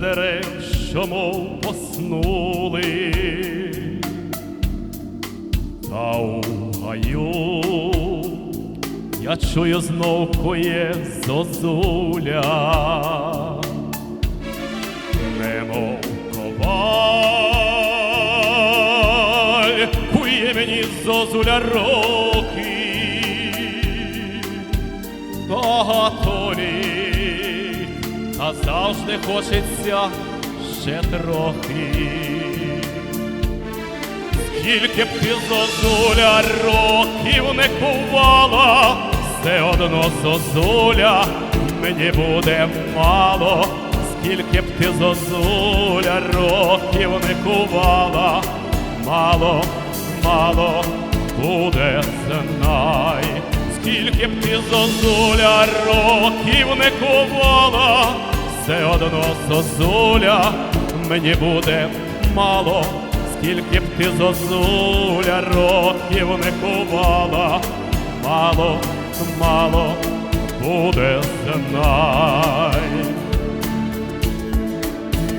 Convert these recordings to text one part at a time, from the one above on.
дерев, що мов поснули, та у гаю я чую знов коє зозуля, немов коваль, кує мені зозуля роки, багато завжди хочеться ще трохи. Скільки б ти зозуля років не кувала, все одно зозуля мені буде мало, скільки б ти зозуля років не кувала, мало, мало буде знай, скільки б ти зозуля років не кувала, все одно зозуля мені буде мало скільки б ти зозуля років не кувала, мало, мало буде знай.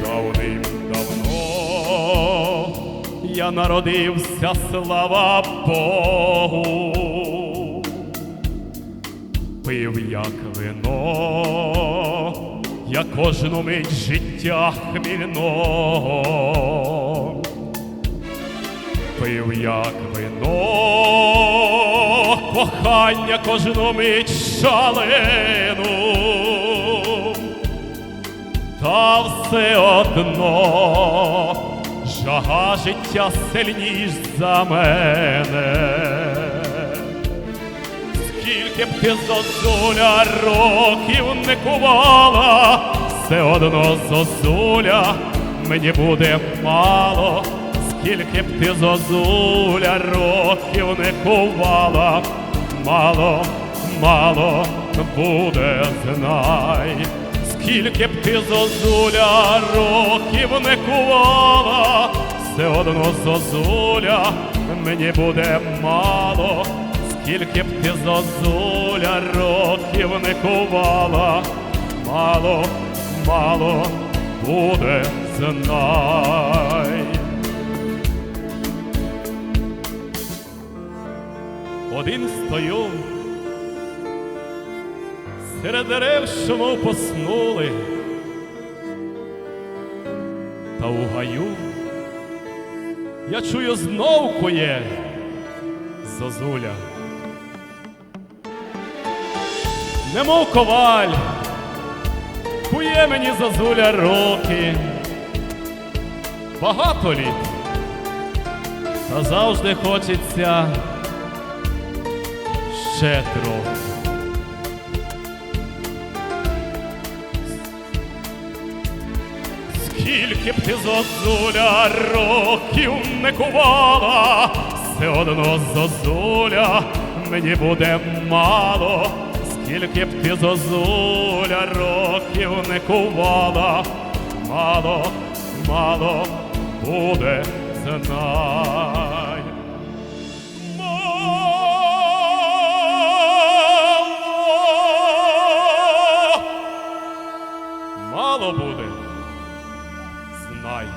Давним-давно я народився, слава Богу, пив як вино, я кожну мить життя хмільного пив як вино, кохання кожну мить шалену, та все одно жага життя сильніш за мене. Скільки б ти зозуля років не кувала, все одно зозуля мені буде мало, скільки б ти зозуля років не кувала, мало, мало буде знай, скільки б ти зозуля років не кувала, все одно зозуля мені буде мало, скільки б ти зозуля років не кувала, мало, мало буде знай. Один стою серед дерев, мов поснули, та у гаю я чую знов коє зозуля. Немов коваль, кує мені зозуля роки, багато літ, та завжди хочеться ще трохи. Скільки б ти зозуля років не кувала, все одно зозуля мені буде мало, тільки б ти зозуля років не кувала, мало, мало буде знай. нас. Мало буде, знай.